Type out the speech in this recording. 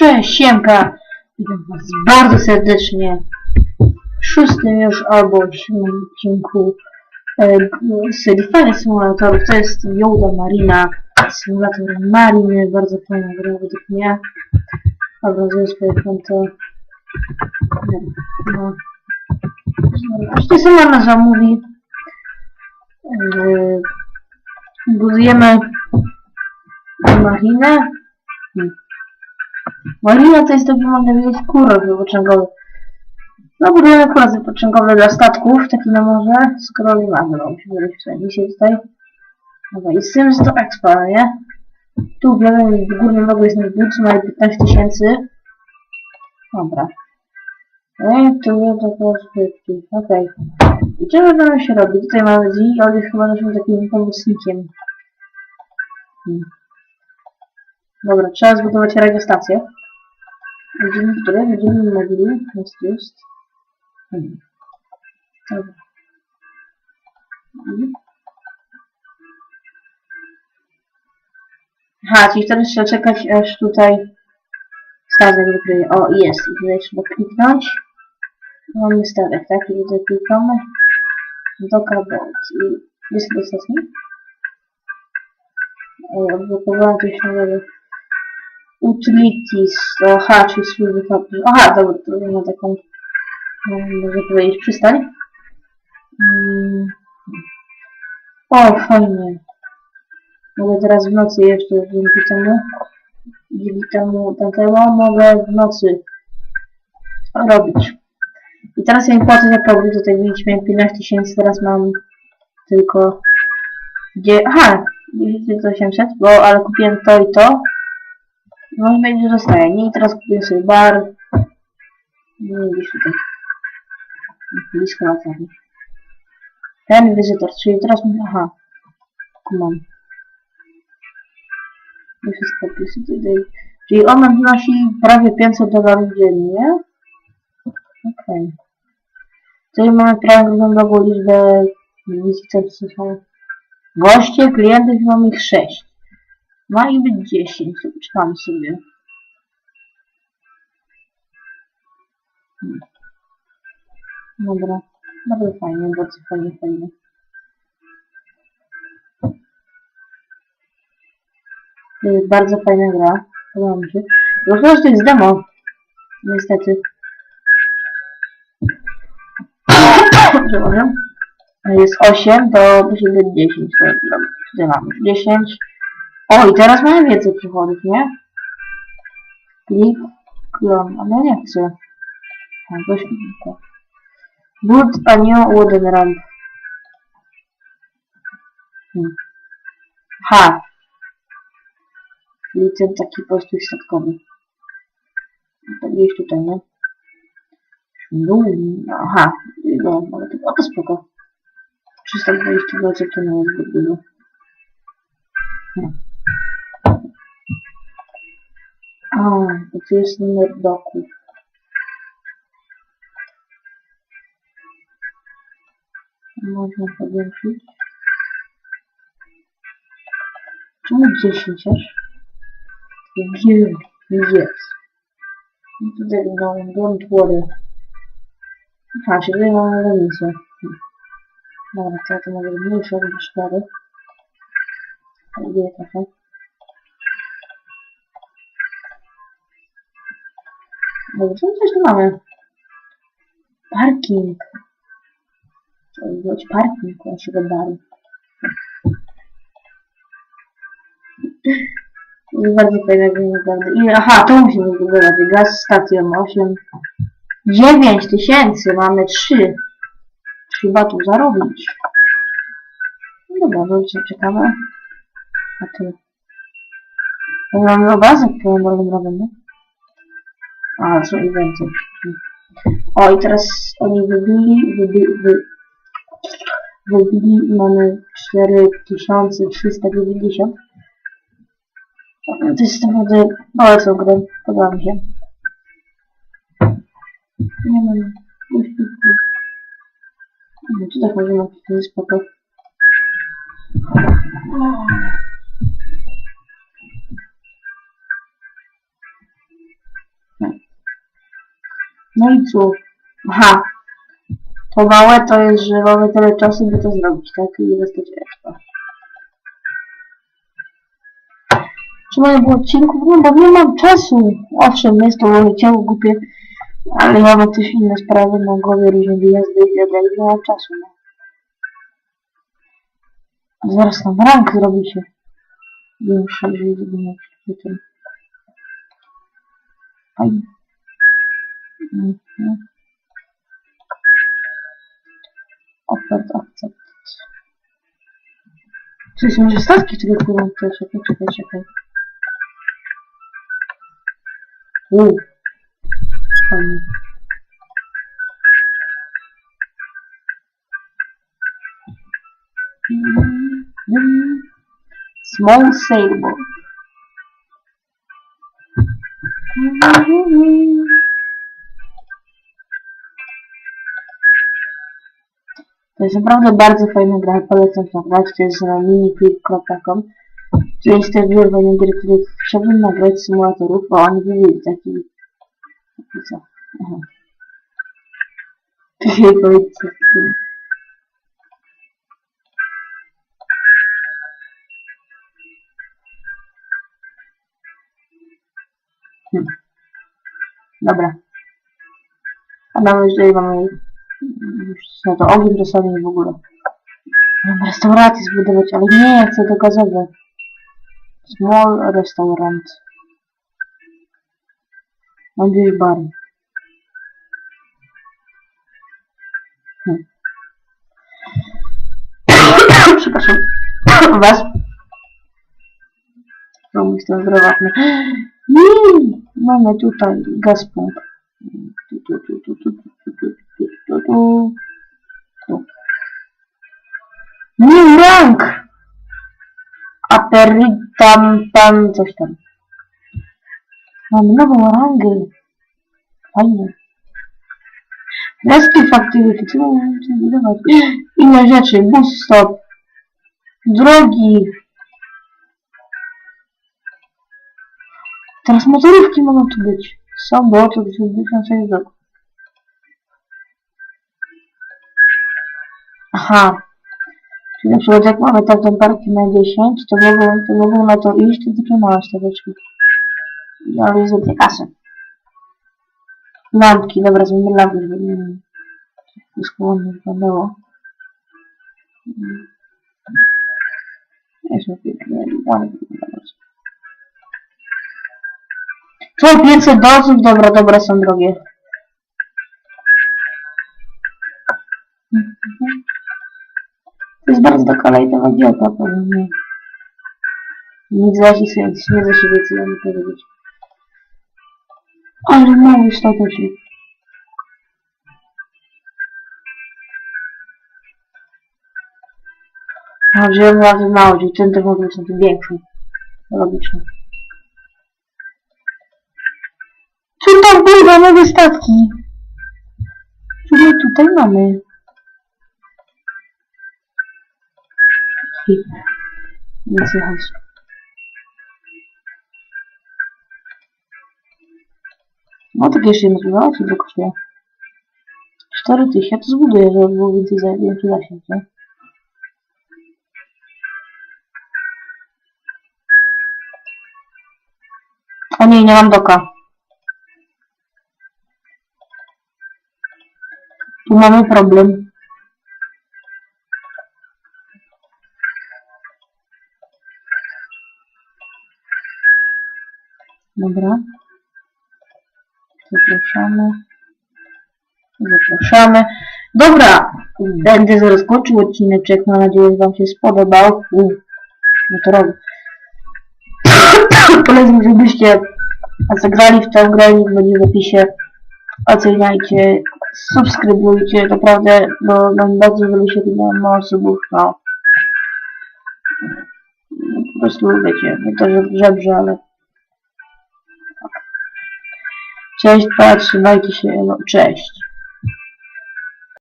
Cześć, Siemka! Witam Was bardzo serdecznie w szóstym już albo siódmym odcinku e, serii fajnych symulatorów. To jest Yoda Marina, symulator Mariny, bardzo fajna gra według mnie. Obrazuję swoje konto. No. To sama nazwa mówi. E, Budujemy marinę. Hmm. Marina to jest to, gdzie można wiedzieć kuros wypoczynkowy. No budujemy kuros wypoczynkowy dla statków, taki na morze. Scroll nazywał się wejść tutaj dzisiaj tutaj. Dobra, i Sims to Expa, nie? Tu lewym w górnym rogu jest nasz budżet, ma 15 tysięcy. Dobra. No i tu jest to perspektyw. Okej. I czego będziemy się robić? Tutaj mamy G, on jest chyba naszym takim pomocnikiem. Hmm. Dobra, trzeba zbudować radiostację. Będziemy które? Będziemy mogli. Jest just. Hmm. Dobra. Mhm. Aha, czyli teraz trzeba czekać aż tutaj statek wykryje. O, jest. I tutaj trzeba kliknąć. Mamy statek, tak? I tutaj klikamy. Dokabot. I jest? O, odblokowałem coś nowego. Utilities. Aha, czyli służby kapli. Aha, dobra, to ma taką, można powiedzieć, przystań. Mm. O, fajnie. Mogę teraz w nocy jeszcze dzięki temu, dzięki temu tamtemu mogę w nocy robić. I teraz ja im płacę za powrót, tutaj mieliśmy 15 tysięcy, teraz mam tylko gdzie, aha, 1800, bo ale kupiłem to i to. No i będzie zostaje. Nie, i teraz kupię sobie bar. Nie gdzieś tutaj. Blisko latarni. Ten wizytor, czyli teraz aha. Mam. I wszystko pisy tutaj. Czyli on nam wnosi prawie 500 dolarów dziennie. Okej. Tutaj mamy prawie wyglądową liczbę są goście, klientów i mamy ich 6. Ma ich być 10, to poczekamy sobie. Hmm. Dobra, bardzo fajnie, bardzo fajnie, fajnie. Jest bardzo fajna gra, podoba mi się. Chyba, że to jest demo, niestety. Przepraszam. Jest 8, to musi być 10, to dobra, tutaj mamy 10. O, i teraz mamy więcej przychodów, nie? Klik, klon, ale nie chcę. Weźmy to. Build a new wooden ramp. Hmm. Ha! Czyli ten taki postój statkowy. No To gdzieś tutaj, nie? No, aha, no, no to, o, to spoko. 320 to nie jest zbyt dużo. Hmm. A, to tu jest numer doków. Można powiększyć. Czemu 10 aż? Gil, jest. I tutaj no, don't worry. Czyli tutaj mamy remisję. Dobra, to ja to mogę mniejsze niż 4. Lubię trochę. Dobrze, coś tu mamy. Parking. Trzeba zrobić parking naszego baru. Jest bardzo fajne naprawdę. I, aha, to musimy zbudować. Gaz station 8. 9 tysięcy, mamy 3. Trzeba tu zarobić. No dobra, wróćcie, czekamy. A tu. To mamy obrazek pełen bardzo nie? A, są eventy. O, i teraz oni wybili, wybili, wy, wybili mamy 4390. To jest naprawdę bardzo grę, podoba mi się. Nie mam czy tak możemy to jest spoko. No co? Aha. To małe to jest, że mamy tyle czasu, by to zrobić, tak? I dostać expa. Czemu nie było odcinków? No bo nie mam czasu. Owszem, jest to leciało głupie, ale ja mam też inne sprawy na głowie, różne wyjazdy i tak. Nie mam czasu, no. A zaraz tam rank zrobi się. Większy, jeżeli zrobimy ten. Aj. Mhm. Akcept. Czyli są może statki, które płyną tutaj, czekaj, czekaj, czekaj. Mhm. Mhm. Small sailboat. To jest naprawdę bardzo fajna gra, polecam to grać, to jest na miniclip.com Tu jest też wiele fajnych gier, które chciałbym nagrać symulatorów, bo oni by mieli taki... taki co? Aha. Ty powiedz co takiego. Hmm. Dobra. A mamy już tutaj mamy na to ogień rozsądny w ogóle. Mam restaurację zbudować, ale nie chcę to gazowe. Small restaurant. Mam gdzieś bar. Hmm. Przepraszam. Was. No, jestem zdrowotny. Mamy tutaj gaz tu, tu, tu, tu, tu, tu, tu, tu, tu, tu. Tu. Один ранг! А три там, там, за что? Ну, а много ранга. Понятно. Носки фактуры. И нажатие бустов. Дороги. Трансмотировки могут быть. Собот, на союзок. Ага. Na przykład jak mamy taką parki na 10, to mogą, to mogą na to iść, to takie małe stateczki. Ale jest więcej kasy. Lampki, dobra, zmienimy lampy, żeby nie wszystko ładnie wyglądało. Jest ładnie wyglądać. Co 500 dolców? Dobra, dobra, są drogie. jest bardzo kolej, to chodzi o to, to nie. Nic złazi sobie, śmieję się więcej, ja nie powiedzieć. Ale mam już to się. Ja wziąłem razy mało dziewczyn, to w ogóle są tym większą. Logiczne. Czy tam góra, nowe statki? Które tutaj mamy? Nie słychać. No tak jeszcze jedno zbudować, ile kosztuje? 4000, ja to zbuduję, żeby było więcej za, większy zasięg, nie? O nie, nie mam doka. Tu mamy problem. Dobra. Zapraszamy. Zapraszamy. Dobra, będę zaraz kończył odcineczek. Mam nadzieję, że Wam się spodobał. U, motorowy. Polecam, żebyście zagrali w tę grę, będzie w opisie. Oceniajcie, subskrybujcie, naprawdę, bo mam bardzo żeby się mało osób, no. Po prostu wiecie, nie to, że żebrze, ale... Cześć, pa, trzymajcie się, no, cześć.